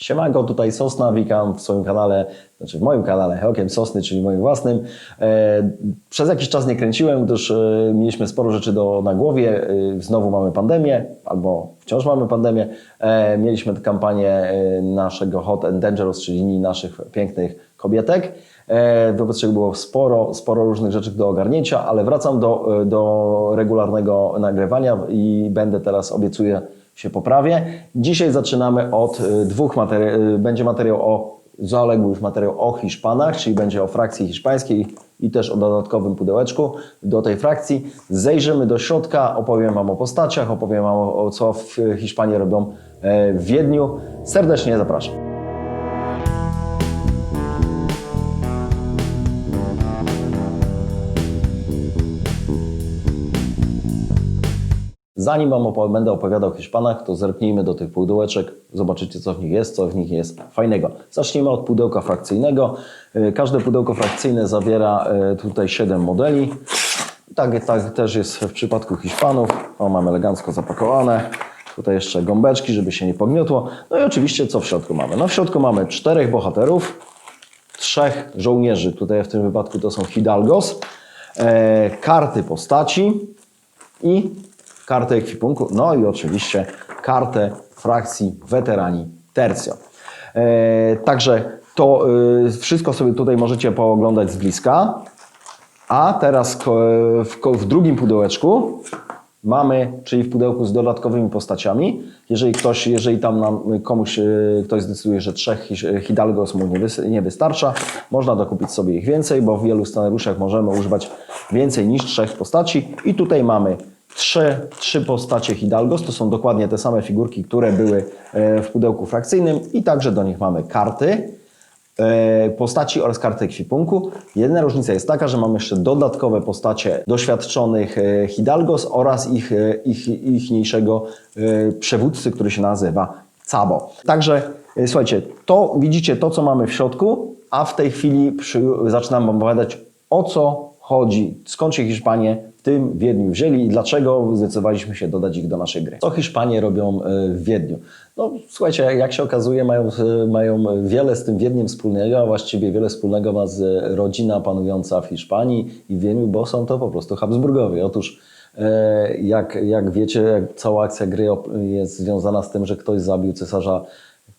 Siemanko, tutaj Sosna, witam w swoim kanale, znaczy w moim kanale Okiem Sosny, czyli moim własnym. E, przez jakiś czas nie kręciłem, gdyż e, mieliśmy sporo rzeczy do, na głowie. E, znowu mamy pandemię, albo wciąż mamy pandemię. Mieliśmy kampanię naszego Hot and Dangerous, czyli linii naszych pięknych kobietek. Wobec czego było sporo, sporo różnych rzeczy do ogarnięcia, ale wracam do, do regularnego nagrywania i będę teraz, obiecuję, się poprawię. Dzisiaj zaczynamy od y, dwóch materiałów. Będzie materiał o, zaległy już materiał o Hiszpanach, czyli będzie o frakcji hiszpańskiej i też o dodatkowym pudełeczku do tej frakcji. Zejrzymy do środka, opowiem Wam o postaciach, opowiem Wam o, o co w Hiszpanii robią e, w Wiedniu. Serdecznie zapraszam. Zanim Wam będę opowiadał o Hiszpanach, to zerknijmy do tych pudełeczek, zobaczycie co w nich jest, co w nich jest fajnego. Zacznijmy od pudełka frakcyjnego. Y, Każde pudełko frakcyjne zawiera y, tutaj 7 modeli. Tak, tak też jest w przypadku Hiszpanów. O, mam elegancko zapakowane. Tutaj jeszcze gąbeczki, żeby się nie pogniotło. No i oczywiście co w środku mamy? No w środku mamy czterech bohaterów, trzech żołnierzy, tutaj w tym wypadku to są Hidalgos, e, karty postaci i kartę ekwipunku, no i oczywiście kartę frakcji weterani Tercio. E, także to e, wszystko sobie tutaj możecie pooglądać z bliska. A teraz w, drugim pudełeczku mamy, czyli w pudełku z dodatkowymi postaciami. Jeżeli ktoś, jeżeli tam nam komuś e, ktoś zdecyduje, że trzech Hidalgos mu nie wystarcza, można dokupić sobie ich więcej, bo w wielu scenariuszach możemy używać więcej niż trzech postaci. I tutaj mamy trzy, trzy postacie Hidalgos, to są dokładnie te same figurki, które były e, w pudełku frakcyjnym i także do nich mamy karty e, postaci oraz karty ekwipunku. Jedyna różnica jest taka, że mamy jeszcze dodatkowe postacie doświadczonych e, Hidalgos oraz ich, ich, ichniejszego przewódcy, który się nazywa Cabo. Także słuchajcie, to widzicie to, co mamy w środku, a w tej chwili przy, zaczynam Wam opowiadać o co chodzi, skąd się Hiszpanie w tym Wiedniu wzięli i dlaczego zdecydowaliśmy się dodać ich do naszej gry. Co Hiszpanie robią e, w Wiedniu? No słuchajcie, jak się okazuje, mają, e, mają wiele z tym Wiedniem wspólnego, a właściwie wiele wspólnego ma z rodzina panująca w Hiszpanii i w Wiedniu, bo są to po prostu Habsburgowie. Otóż e, jak, jak wiecie, cała akcja gry jest związana z tym, że ktoś zabił cesarza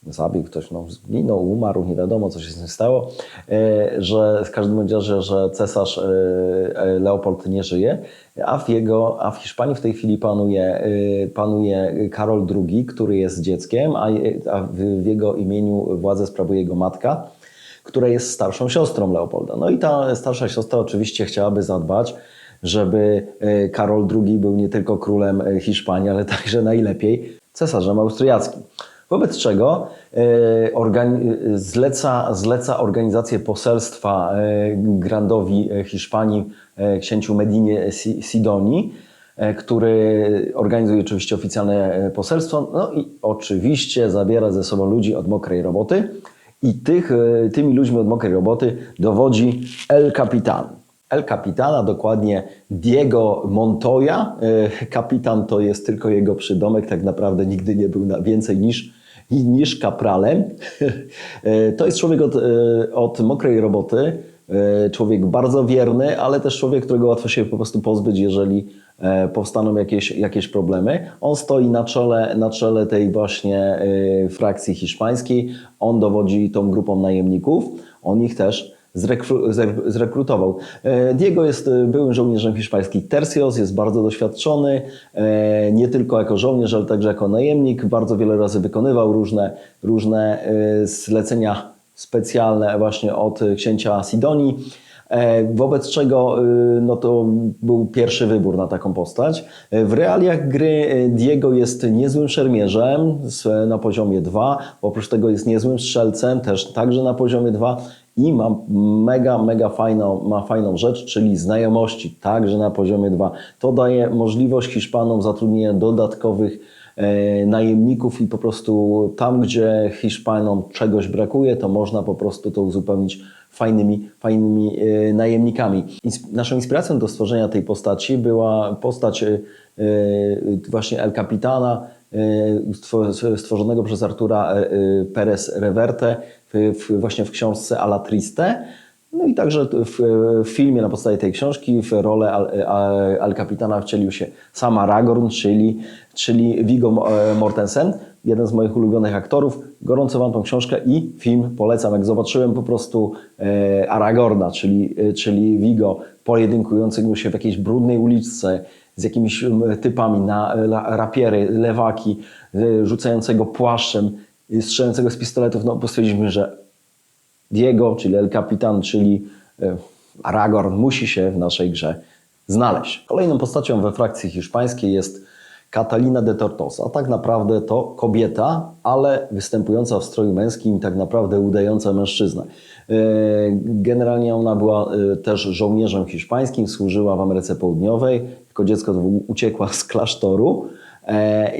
zabił ktoś, no, zginął, umarł, nie wiadomo, co się z nim stało, e, że w każdym razie, że cesarz e, e, Leopold nie żyje, a w jego, a w Hiszpanii w tej chwili panuje, panuje Karol II, który jest dzieckiem, a, w, jego imieniu władzę sprawuje jego matka, która jest starszą siostrą Leopolda. No i ta starsza siostra oczywiście chciałaby zadbać, żeby Karol II był nie tylko królem Hiszpanii, ale także najlepiej cesarzem austriackim. Wobec czego e, zleca, zleca organizację poselstwa e, grandowi e, Hiszpanii, księciu Medinie Si- Sidonii, e, który organizuje oczywiście oficjalne poselstwo, no i oczywiście zabiera ze sobą ludzi od mokrej roboty i tych, tymi ludźmi od mokrej roboty dowodzi El Capitan. El Capitana, dokładnie Diego Montoya. Kapitan to jest tylko jego przydomek, tak naprawdę nigdy nie był na więcej niż, niż kapralem. To jest człowiek od, e, od mokrej roboty, e, człowiek bardzo wierny, ale też człowiek, którego łatwo się po prostu pozbyć, jeżeli e, powstaną jakieś, jakieś problemy. On stoi na czele, na czele tej właśnie frakcji hiszpańskiej, on dowodzi tą grupą najemników, on ich też zrekru- zre- zrekrutował. E, Diego jest e, byłym żołnierzem hiszpańskich Tercios, jest bardzo doświadczony, e, nie tylko jako żołnierz, ale także jako najemnik. Bardzo wiele razy wykonywał różne, różne zlecenia specjalne właśnie od księcia Sidonii. Wobec czego no to był pierwszy wybór na taką postać. W realiach gry Diego jest niezłym szermierzem na poziomie 2. Oprócz tego jest niezłym strzelcem, też także na poziomie 2 i ma mega, mega fajną, ma fajną rzecz, czyli znajomości, także na poziomie 2. To daje możliwość Hiszpanom zatrudnienia dodatkowych e, najemników i po prostu tam, gdzie Hiszpanom czegoś brakuje, to można po prostu to uzupełnić fajnymi, fajnymi e, najemnikami. Naszą inspiracją do stworzenia tej postaci była postać e, właśnie El Capitana, stwo- stworzonego przez Artura Perez Reverte w, właśnie w książce Alla Triste. No i także w, w filmie na podstawie tej książki w rolę Al, Al, Al Capitana wcielił się sam Aragorn, czyli, czyli Viggo e, Mortensen, jeden z moich ulubionych aktorów. Gorąco Wam tą książkę i film polecam. Jak zobaczyłem po prostu e, Aragorna, czyli, e, czyli Viggo pojedynkującego się w jakiejś brudnej uliczce z jakimiś typami na rapiery, lewaki, rzucającego płaszczem, strzelającego z pistoletów, no postwierdziliśmy, że Diego, czyli El Capitan, czyli e, Aragorn musi się w naszej grze znaleźć. Kolejną postacią we frakcji hiszpańskiej jest Catalina de Tortosa. Tak naprawdę to kobieta, ale występująca w stroju męskim, tak naprawdę udająca mężczyznę. E, Generalnie ona była e, też żołnierzem hiszpańskim, służyła w Ameryce Południowej. Jako dziecko uciekła z klasztoru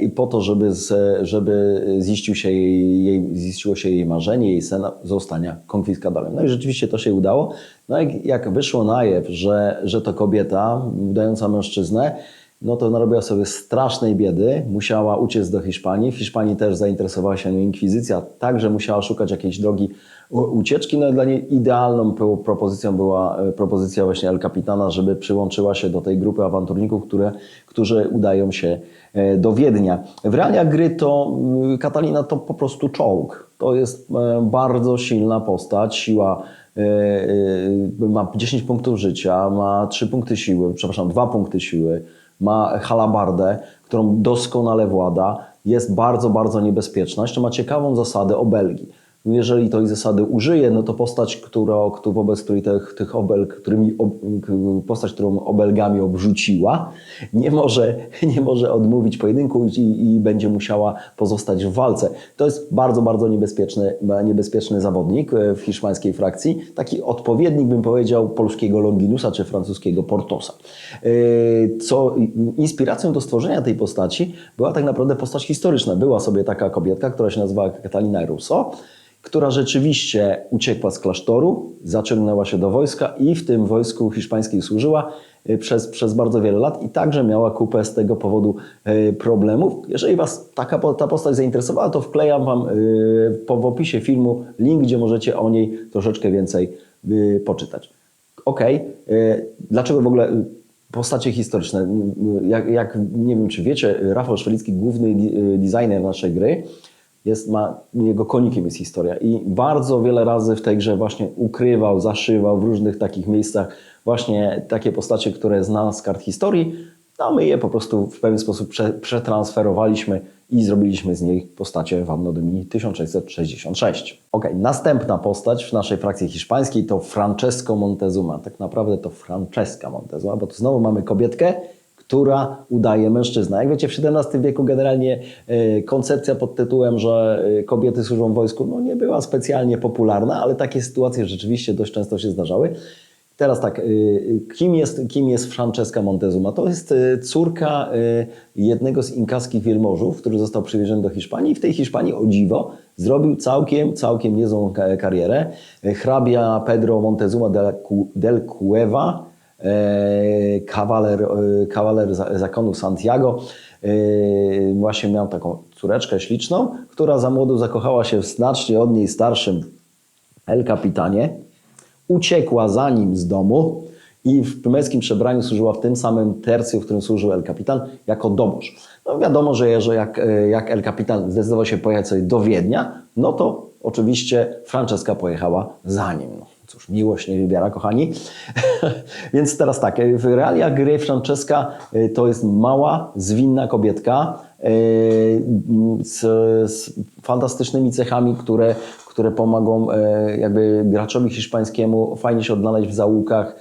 i po to, żeby, z, żeby ziścił się jej, ziściło się jej marzenie, jej sen zostania konfiskatorem. No i rzeczywiście to się udało. No jak, jak wyszło na jaw, że, że to kobieta udająca mężczyznę, no to narobiła sobie strasznej biedy, musiała uciec do Hiszpanii. W Hiszpanii też zainteresowała się inkwizycja, także musiała szukać jakiejś drogi ucieczki. No dla niej idealną pro- propozycją była e, propozycja właśnie El Capitana, żeby przyłączyła się do tej grupy awanturników, które, którzy udają się e, do Wiednia. W realiach gry to mm, Katalina to po prostu czołg. To jest e, bardzo silna postać, siła ma 10 punktów życia, ma 3 punkty siły, przepraszam, 2 punkty siły, ma halabardę, którą doskonale włada, jest bardzo, bardzo niebezpieczna. Jeszcze ma ciekawą zasadę obelgi. Jeżeli tej zasady użyje, no to postać, która, któ- wobec której tych, tych obelg, którymi, postać, którą obelgami obrzuciła, nie może, nie może odmówić pojedynku i, i będzie musiała pozostać w walce. To jest bardzo, bardzo niebezpieczny, niebezpieczny zawodnik e, w hiszpańskiej frakcji. Taki odpowiednik, bym powiedział, polskiego Longinusa czy francuskiego Portosa. E, Co inspiracją do stworzenia tej postaci była tak naprawdę postać historyczna. Była sobie taka kobietka, która się nazywała Catalina Russo, która rzeczywiście uciekła z klasztoru, zaciągnęła się do wojska i w tym wojsku hiszpańskim służyła y, przez, przez bardzo wiele lat i także miała kupę z tego powodu y, problemów. Jeżeli Was taka, ta postać zainteresowała, to wklejam Wam y, w opisie filmu link, gdzie możecie o niej troszeczkę więcej poczytać. Y, dlaczego w ogóle postacie historyczne? Jak, jak nie wiem, czy wiecie, Rafał Szwelicki, główny designer naszej gry, jest, ma, jego konikiem jest historia i bardzo wiele razy w tej grze właśnie ukrywał, zaszywał w różnych takich miejscach właśnie takie postacie, które zna z kart historii, a my je po prostu w pewien sposób prze, przetransferowaliśmy i zrobiliśmy z niej postacie w Anno Domini 1666. Ok, następna postać w naszej frakcji hiszpańskiej to Francesco Montezuma. Tak naprawdę to Francesca Montezuma, bo tu znowu mamy kobietkę, która udaje mężczyzna. Jak wiecie, w XVII wieku generalnie e, koncepcja pod tytułem, że e, kobiety służą wojsku, no nie była specjalnie popularna, ale takie sytuacje rzeczywiście dość często się zdarzały. Teraz tak, e, kim jest, kim jest Francesca Montezuma? To jest córka jednego z inkaskich wielmożów, który został przywieziony do Hiszpanii w tej Hiszpanii, o dziwo, zrobił całkiem, całkiem niezłą ka- karierę. Hrabia Pedro Montezuma del, Cu- del Cueva, kawaler, e, kawaler za- zakonu Santiago. e, Właśnie miał taką córeczkę śliczną, która za młodu zakochała się w znacznie od niej starszym El Capitanie. Uciekła za nim z domu i w męskim przebraniu służyła w tym samym tercju, w którym służył El Capitan, jako dobosz. No wiadomo, że jak, e, jak El Capitan zdecydował się pojechać sobie do Wiednia, no to oczywiście Franceska pojechała za nim. Cóż, miłość nie wybiera, kochani. Więc teraz tak, e, w realiach gry Franceska e, to jest mała, zwinna kobietka e, z, z fantastycznymi cechami, które, które pomogą jakby graczowi hiszpańskiemu fajnie się odnaleźć w zaułkach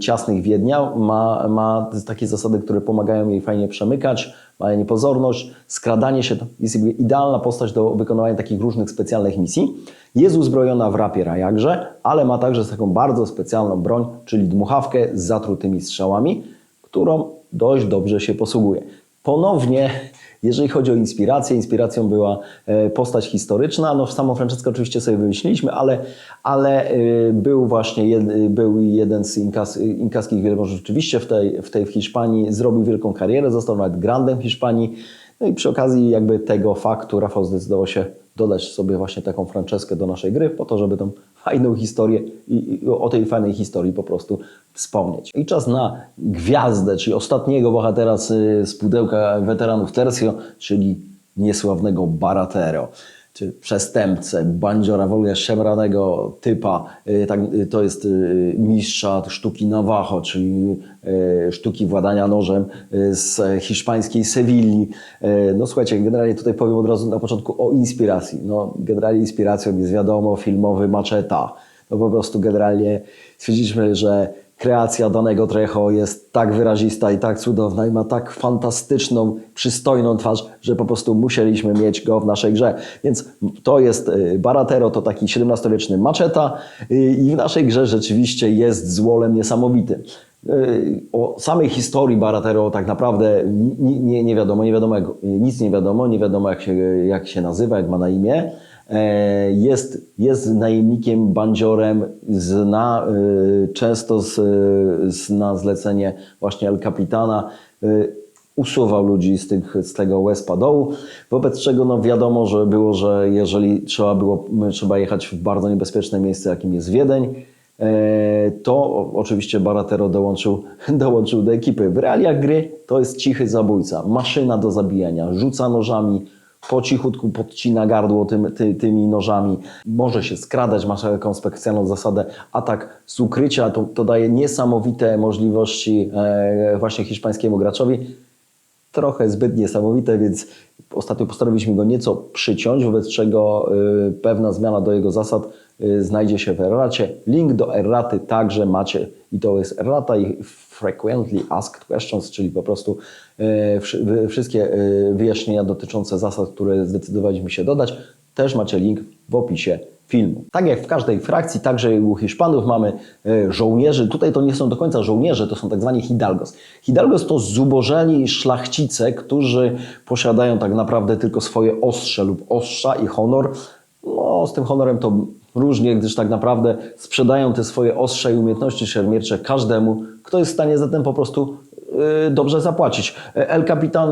ciasnych Wiednia. Ma, ma takie zasady, które pomagają jej fajnie przemykać, ma niepozorność, skradanie się. To jest idealna postać do wykonywania takich różnych specjalnych misji. Jest uzbrojona w rapier, jakże, ale ma także taką bardzo specjalną broń, czyli dmuchawkę z zatrutymi strzałami, którą dość dobrze się posługuje. Ponownie, jeżeli chodzi o inspirację, inspiracją była e, postać historyczna. No, samą Franceskę oczywiście sobie wymyśliliśmy, ale, ale e, był właśnie jed, był jeden z inkas, inkaskich wielmoży rzeczywiście w tej, w tej w Hiszpanii, zrobił wielką karierę, został nawet grandem Hiszpanii. No i przy okazji jakby tego faktu Rafał zdecydował się dodać sobie właśnie taką Franceskę do naszej gry, po to, żeby tą fajną historię i, i o tej fajnej historii po prostu wspomnieć. I czas na gwiazdę, czyli ostatniego bohatera z, z pudełka weteranów Tercio, czyli niesławnego Baratero czy przestępcę, bandziora w ogóle szemranego typa. Y, Tak, y, to jest y, mistrza sztuki Navajo, czyli sztuki władania nożem z hiszpańskiej Sewilli. No słuchajcie, generalnie tutaj powiem od razu na początku o inspiracji. No, generalnie inspiracją jest wiadomo filmowy Macheta. No po prostu generalnie stwierdziliśmy, że kreacja danego Trejo jest tak wyrazista i tak cudowna i ma tak fantastyczną, przystojną twarz, że po prostu musieliśmy mieć go w naszej grze. Więc to jest y, Baratero, to taki XVII-wieczny maczeta y, i w naszej grze rzeczywiście jest złolem niesamowitym. Y, O samej historii Baratero tak naprawdę ni- nie, nie wiadomo, nie wiadomo nic nie wiadomo, nie wiadomo jak się, jak się nazywa, jak ma na imię. E, Jest, jest najemnikiem, bandziorem, zna y, często z, z, na zlecenie właśnie El Capitana usuwał ludzi z, tych, z tego Wespa dołu, wobec czego no wiadomo, że było, że jeżeli trzeba było, trzeba jechać w bardzo niebezpieczne miejsce, jakim jest Wiedeń, e, to oczywiście Baratero dołączył, dołączył do ekipy. W realiach gry to jest cichy zabójca, maszyna do zabijania, rzuca nożami, po cichutku podcina gardło tym, ty, tymi nożami. Może się skradać, ma taką specjalną zasadę atak z ukrycia. To, to daje niesamowite możliwości e, właśnie hiszpańskiemu graczowi. Trochę zbyt niesamowite, więc ostatnio postanowiliśmy go nieco przyciąć, wobec czego y, pewna zmiana do jego zasad znajdzie się w erracie. Link do erraty także macie i to jest errata i frequently asked questions, czyli po prostu y, wszystkie y, wyjaśnienia dotyczące zasad, które zdecydowaliśmy się dodać, też macie link w opisie filmu. Tak jak w każdej frakcji, także u Hiszpanów mamy żołnierzy. Tutaj to nie są do końca żołnierze, to są tak zwani hidalgos. Hidalgos to zubożeni szlachcice, którzy posiadają tak naprawdę tylko swoje ostrze lub ostrza i honor. No, z tym honorem to różnie, gdyż tak naprawdę sprzedają te swoje ostrze i umiejętności szermiercze każdemu, kto jest w stanie za tym po prostu y, dobrze zapłacić. El Capitan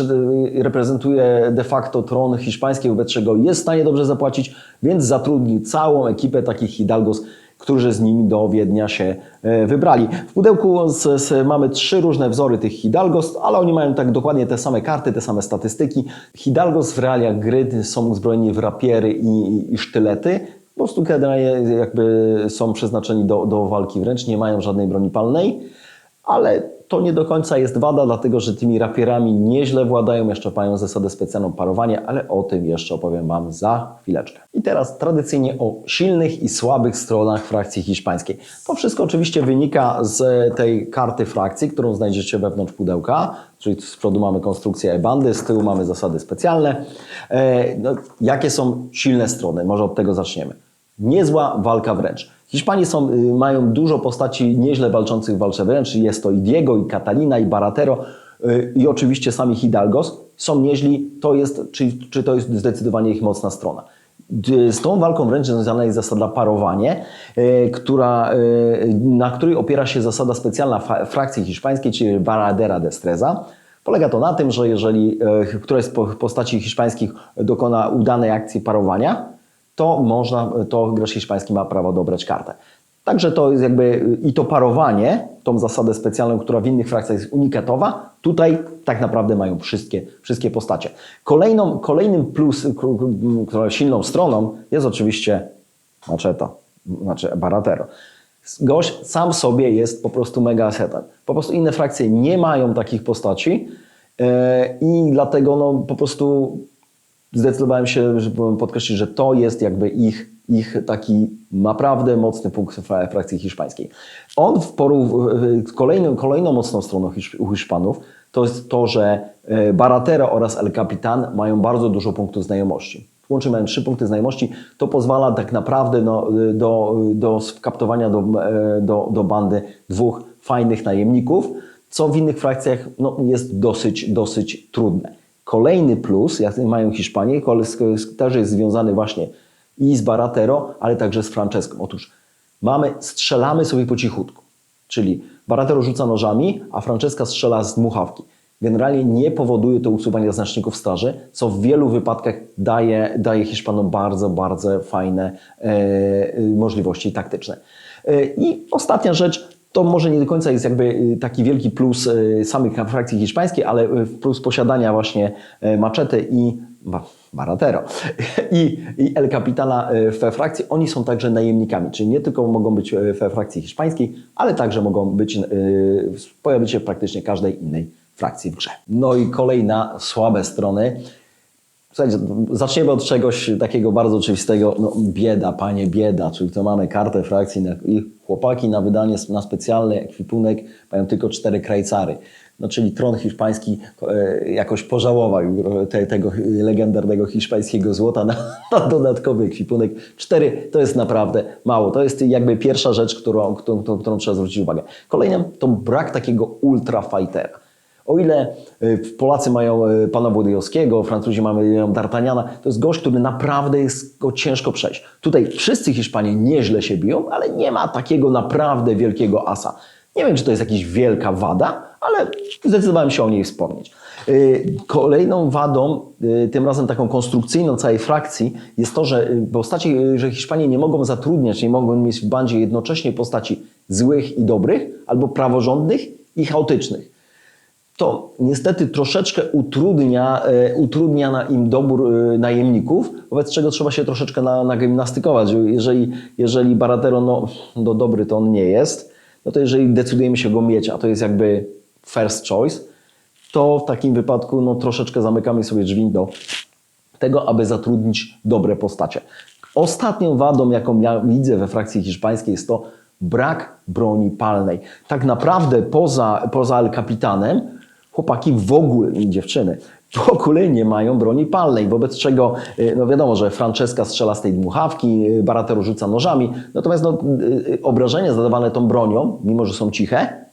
y, y, reprezentuje de facto tron hiszpański, wobec czego jest w stanie dobrze zapłacić, więc zatrudnił całą ekipę takich hidalgos, którzy z nimi do Wiednia się e, wybrali. W pudełku z, z, mamy trzy różne wzory tych Hidalgos, ale oni mają tak dokładnie te same karty, te same statystyki. Hidalgos w realiach gry są uzbrojeni w rapiery i, i, sztylety. Po prostu jakby są przeznaczeni do, do walki wręcz, nie mają żadnej broni palnej. Ale to nie do końca jest wada, dlatego że tymi rapierami nieźle władają, jeszcze mają zasadę specjalną parowanie, ale o tym jeszcze opowiem Wam za chwileczkę. I teraz tradycyjnie o silnych i słabych stronach frakcji hiszpańskiej. To wszystko oczywiście wynika z tej karty frakcji, którą znajdziecie wewnątrz pudełka, czyli z przodu mamy konstrukcję e-bandy, z tyłu mamy zasady specjalne. E, no, jakie są silne strony? Może od tego zaczniemy. Niezła walka wręcz. Hiszpanie są, y, mają dużo postaci nieźle walczących w walce wręcz. Jest to i Diego, i Catalina, i Baratero, y, i oczywiście sami Hidalgos. Są nieźli, to jest, czy, czy to jest zdecydowanie ich mocna strona. Z tą walką wręcz związana jest zasada parowanie, y, która, na której opiera się zasada specjalna frakcji hiszpańskiej, czyli Baradera Destreza. Polega to na tym, że jeżeli któraś z po- postaci hiszpańskich dokona udanej akcji parowania, to można, to gracz hiszpański ma prawo dobrać kartę. Także to jest jakby i to parowanie, tą zasadę specjalną, która w innych frakcjach jest unikatowa, tutaj tak naprawdę mają wszystkie, wszystkie postacie. Kolejną, kolejnym plus, silną stroną jest oczywiście Macheta, znaczy Baratero. Gość sam sobie jest po prostu mega asetem. Po prostu inne frakcje nie mają takich postaci e, i dlatego no, po prostu zdecydowałem się, żeby podkreślić, że to jest jakby ich, ich taki naprawdę mocny punkt fra- frakcji hiszpańskiej. On w porów, kolejną, kolejną mocną stroną Hiszpanów to jest to, że e, Baratero oraz El Capitan mają bardzo dużo punktów znajomości. Łącznie trzy punkty znajomości. To pozwala tak naprawdę no, do, do skaptowania do, e, do, do bandy dwóch fajnych najemników, co w innych frakcjach no, jest dosyć, dosyć trudne. Kolejny plus, jak mają Hiszpanie, też jest związany właśnie i z Baratero, ale także z Franceską. Otóż mamy, strzelamy sobie po cichutku. Czyli Baratero rzuca nożami, a Francesca strzela z dmuchawki. Generalnie nie powoduje to usuwania znaczników starzy, co w wielu wypadkach daje, daje Hiszpanom bardzo, bardzo fajne e, możliwości taktyczne. E, I ostatnia rzecz, to może nie do końca jest jakby y, taki wielki plus y, samych frakcji hiszpańskiej, ale y, plus posiadania właśnie maczety i ba- Baratero i, i El Capitana we frakcji. Oni są także najemnikami, czyli nie tylko mogą być we frakcji hiszpańskiej, ale także mogą być, pojawić się w praktycznie każdej innej frakcji w grze. No i kolejna słabe strony. Słuchajcie, zaczniemy od czegoś takiego bardzo oczywistego. No, bieda, panie, bieda. Czyli to mamy kartę frakcji na, i chłopaki na wydanie na specjalny ekwipunek mają tylko cztery krajcary. No, czyli tron hiszpański e, jakoś pożałował te, tego legendarnego hiszpańskiego złota na, na dodatkowy ekwipunek. Cztery to jest naprawdę mało. To jest jakby pierwsza rzecz, którą, którą, którą trzeba zwrócić uwagę. Kolejnym to brak takiego ultra fightera. O ile y, Polacy mają y, pana Włodyjowskiego, Francuzi mają D'Artagnana, to jest gość, który naprawdę jest go ciężko przejść. Tutaj wszyscy Hiszpanie nieźle się biją, ale nie ma takiego naprawdę wielkiego asa. Nie wiem, czy to jest jakaś wielka wada, ale zdecydowałem się o niej wspomnieć. Y, Kolejną wadą, tym razem taką konstrukcyjną całej frakcji, jest to, że postaci, że Hiszpanie nie mogą zatrudniać, nie mogą mieć w bandzie jednocześnie postaci złych i dobrych, albo praworządnych i chaotycznych to niestety troszeczkę utrudnia, e, utrudnia na im dobór e, najemników, wobec czego trzeba się troszeczkę na, nagimnastykować. Jeżeli, jeżeli Baratero no, no dobry to on nie jest, no to jeżeli decydujemy się go mieć, a to jest jakby first choice, to w takim wypadku no, troszeczkę zamykamy sobie drzwi do tego, aby zatrudnić dobre postacie. Ostatnią wadą, jaką ja widzę we frakcji hiszpańskiej jest to brak broni palnej. Tak naprawdę poza, poza El Capitanem chłopaki w ogóle, i dziewczyny, w ogóle nie mają broni palnej, wobec czego, y, no wiadomo, że Francesca strzela z tej dmuchawki, y, Baratero rzuca nożami, natomiast no, y, obrażenia zadawane tą bronią, mimo że są ciche,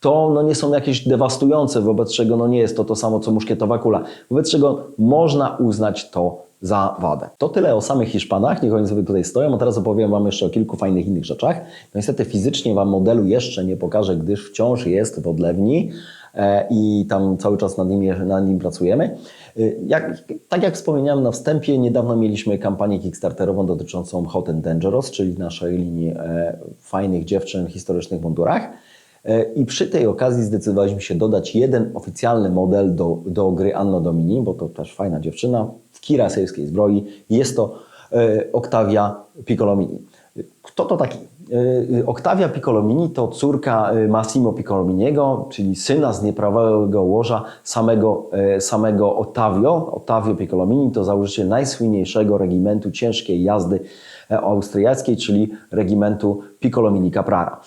to no, nie są jakieś dewastujące, wobec czego no, nie jest to to samo, co muszkietowa kula, wobec czego można uznać to za wadę. To tyle o samych Hiszpanach, niech oni sobie tutaj stoją, a teraz opowiem Wam jeszcze o kilku fajnych innych rzeczach. No, niestety fizycznie Wam modelu jeszcze nie pokażę, gdyż wciąż jest w odlewni, i tam cały czas nad nad nim pracujemy. E, jak, tak jak wspomniałem na wstępie, niedawno mieliśmy kampanię kickstarterową dotyczącą Hot and Dangerous, czyli naszej linii e, fajnych dziewczyn w historycznych mundurach. I przy tej okazji zdecydowaliśmy się dodać jeden oficjalny model do, do gry Anno Domini, bo to też fajna dziewczyna w kirasejskiej zbroi. Jest to Octavia Piccolomini. Kto to taki? Y, y, Octavia Piccolomini to córka y, Massimo Piccolominiego, czyli syna z nieprawego łoża samego, samego Ottavio. Ottavio Piccolomini to założyciel najsłynniejszego regimentu ciężkiej jazdy e, austriackiej, czyli regimentu Piccolomini Caprara.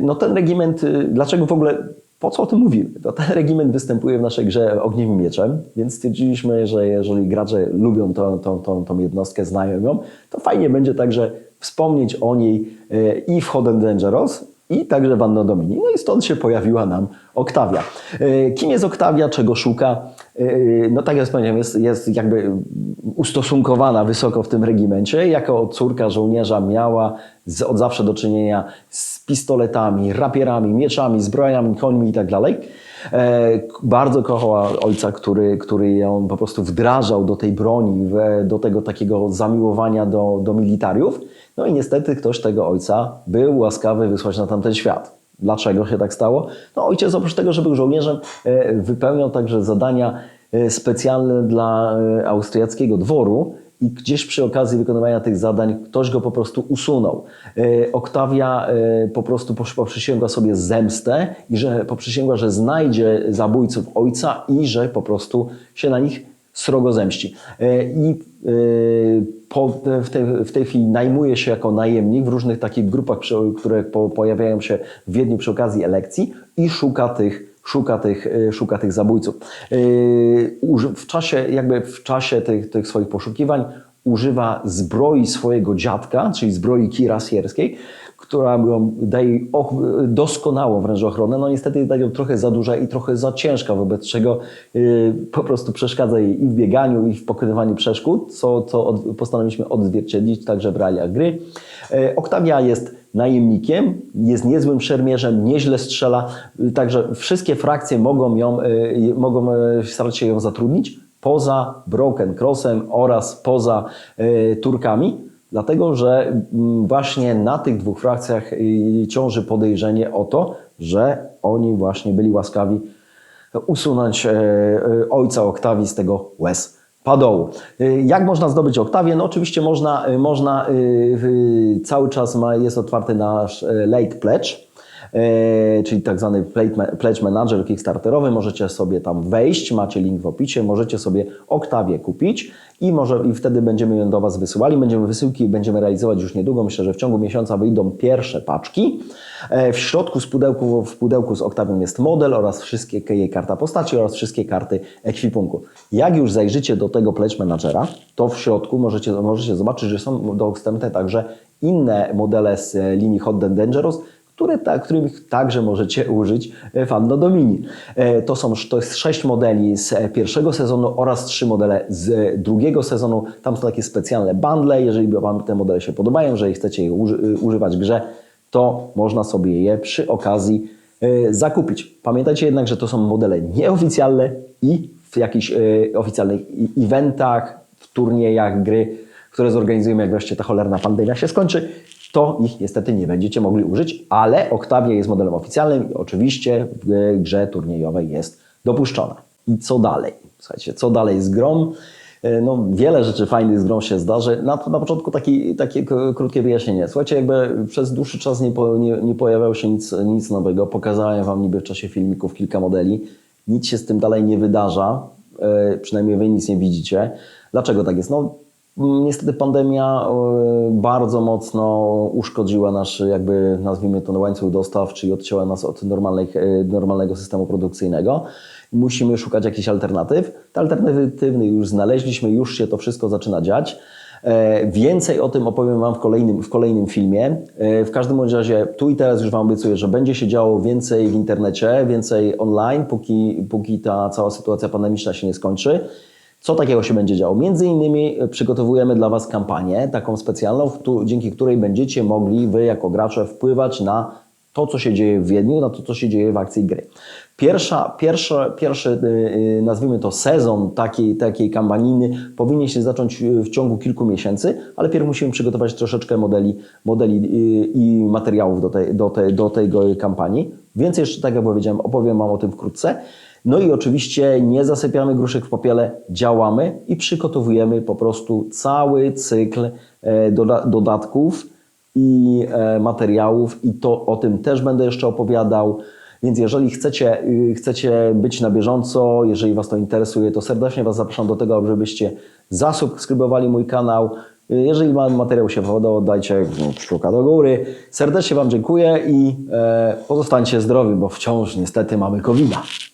No ten regiment, dlaczego w ogóle po co o tym mówimy? To ten regiment występuje w naszej grze Ogniem i Mieczem, więc stwierdziliśmy, że jeżeli gracze lubią tą, tą, tą, tą jednostkę, znają ją, to fajnie będzie także wspomnieć o niej e, i w Hot Dangerous, i także w Anno Domini. No i stąd się pojawiła nam Oktawia. E, kim jest Oktawia, czego szuka? E, no tak jak wspomniałem, jest, jest jakby ustosunkowana wysoko w tym regimencie. Jako córka żołnierza miała z, od zawsze do czynienia z pistoletami, rapierami, mieczami, zbrojami, końmi i tak dalej. Bardzo kochała ojca, który, który ją po prostu wdrażał do tej broni, do tego takiego zamiłowania do, do militariów. No i niestety ktoś tego ojca był łaskawy wysłać na tamten świat. Dlaczego się tak stało? No ojciec oprócz tego, że był żołnierzem, e, wypełniał także zadania e, specjalne dla e, austriackiego dworu i gdzieś przy okazji wykonywania tych zadań ktoś go po prostu usunął. Oktawia po prostu poprzysięgła sobie zemstę i że poprzysięgła, że znajdzie zabójców ojca i że po prostu się na nich srogo zemści. I po, w, tej, w tej chwili najmuje się jako najemnik w różnych takich grupach, które po, pojawiają się w Wiedniu przy okazji elekcji i szuka tych, szuka tych, y, szuka tych zabójców. Y, w czasie, jakby w czasie tych, tych swoich poszukiwań używa zbroi swojego dziadka, czyli zbroi kirasierskiej, która daje doskonałą wręcz ochronę. No niestety daje ją trochę za duża i trochę za ciężka, wobec czego yy, po prostu przeszkadza jej i w bieganiu, i w pokonywaniu przeszkód, co, co postanowiliśmy odzwierciedlić także w realiach gry. Yy, Octavia jest najemnikiem, jest niezłym szermierzem, nieźle strzela, yy, także wszystkie frakcje mogą, ją, yy, mogą starać się ją zatrudnić, poza Broken Crossem oraz poza yy, Turkami. Dlatego, że mm, właśnie na tych dwóch frakcjach ciąży podejrzenie o to, że oni właśnie byli łaskawi usunąć e, e, ojca Oktawii z tego łez padołu. Jak można zdobyć Oktawię? No oczywiście można, można cały czas ma, jest otwarty nasz e, late pledge, e, czyli tak zwany pledge manager kickstarterowy. Możecie sobie tam wejść, macie link w opisie, możecie sobie Oktawię kupić i, może, i wtedy będziemy ją do Was wysyłali. Będziemy wysyłki będziemy realizować już niedługo. Myślę, że w ciągu miesiąca wyjdą pierwsze paczki. E, W środku z pudełku, w pudełku z Oktawią jest model oraz wszystkie jej karta postaci oraz wszystkie karty ekwipunku. Jak już zajrzycie do tego Pledge Managera, to w środku możecie, możecie zobaczyć, że są dostępne także inne modele z e, linii Hot and Dangerous, które, ta, których także możecie użyć w Anno Domini. E, To, są, to jest sześć modeli z e, pierwszego sezonu oraz trzy modele z e, drugiego sezonu. Tam są takie specjalne bundle. Jeżeli Wam te modele się podobają, jeżeli chcecie je uży, używać w grze, to można sobie je przy okazji e, zakupić. Pamiętajcie jednak, że to są modele nieoficjalne i w jakichś e, oficjalnych eventach, w turniejach gry, które zorganizujemy, jak wreszcie ta cholerna pandemia się skończy, to ich niestety nie będziecie mogli użyć, ale Octavia jest modelem oficjalnym i oczywiście w grze turniejowej jest dopuszczona. I co dalej? Słuchajcie, co dalej z grą? E, No, wiele rzeczy fajnych z grą się zdarzy. Na, na początku taki, takie krótkie wyjaśnienie. Słuchajcie, jakby przez dłuższy czas nie, po, nie, nie pojawiało się nic, nic nowego. Pokazałem Wam niby w czasie filmików kilka modeli. Nic się z tym dalej nie wydarza. E, przynajmniej Wy nic nie widzicie. Dlaczego tak jest? No, Niestety pandemia e, bardzo mocno uszkodziła nasz, jakby nazwijmy to, łańcuch dostaw, czyli odcięła nas od e, normalnego systemu produkcyjnego. Musimy szukać jakichś alternatyw. Te alternatywy już znaleźliśmy, już się to wszystko zaczyna dziać. E, Więcej o tym opowiem Wam w kolejnym, w kolejnym filmie. W każdym razie tu i teraz już Wam obiecuję, że będzie się działo więcej w internecie, więcej online, póki, póki ta cała sytuacja pandemiczna się nie skończy. Co takiego się będzie działo? Między innymi e, przygotowujemy dla Was kampanię taką specjalną, dzięki której będziecie mogli Wy jako gracze wpływać na to, co się dzieje w Wiedniu, na to, co się dzieje w akcji gry. Pierwsza, pierwsze, pierwszy, y, y, nazwijmy to sezon takiej, takiej kampaniny powinien się zacząć y, w ciągu kilku miesięcy, ale pierw musimy przygotować troszeczkę modeli, modeli i materiałów do tej, do, tej, do tej kampanii. Więcej jeszcze, tak jak powiedziałem, opowiem Wam o tym wkrótce. No i oczywiście nie zasypiamy gruszek w popiele, działamy i przygotowujemy po prostu cały cykl e, doda- dodatków i e, materiałów i to o tym też będę jeszcze opowiadał. Więc jeżeli chcecie, y, chcecie być na bieżąco, jeżeli Was to interesuje, to serdecznie Was zapraszam do tego, żebyście zasubskrybowali mój kanał. Y, Jeżeli materiał się podobał, dajcie no, kciuka do góry. Serdecznie Wam dziękuję i e, pozostańcie zdrowi, bo wciąż niestety mamy covid.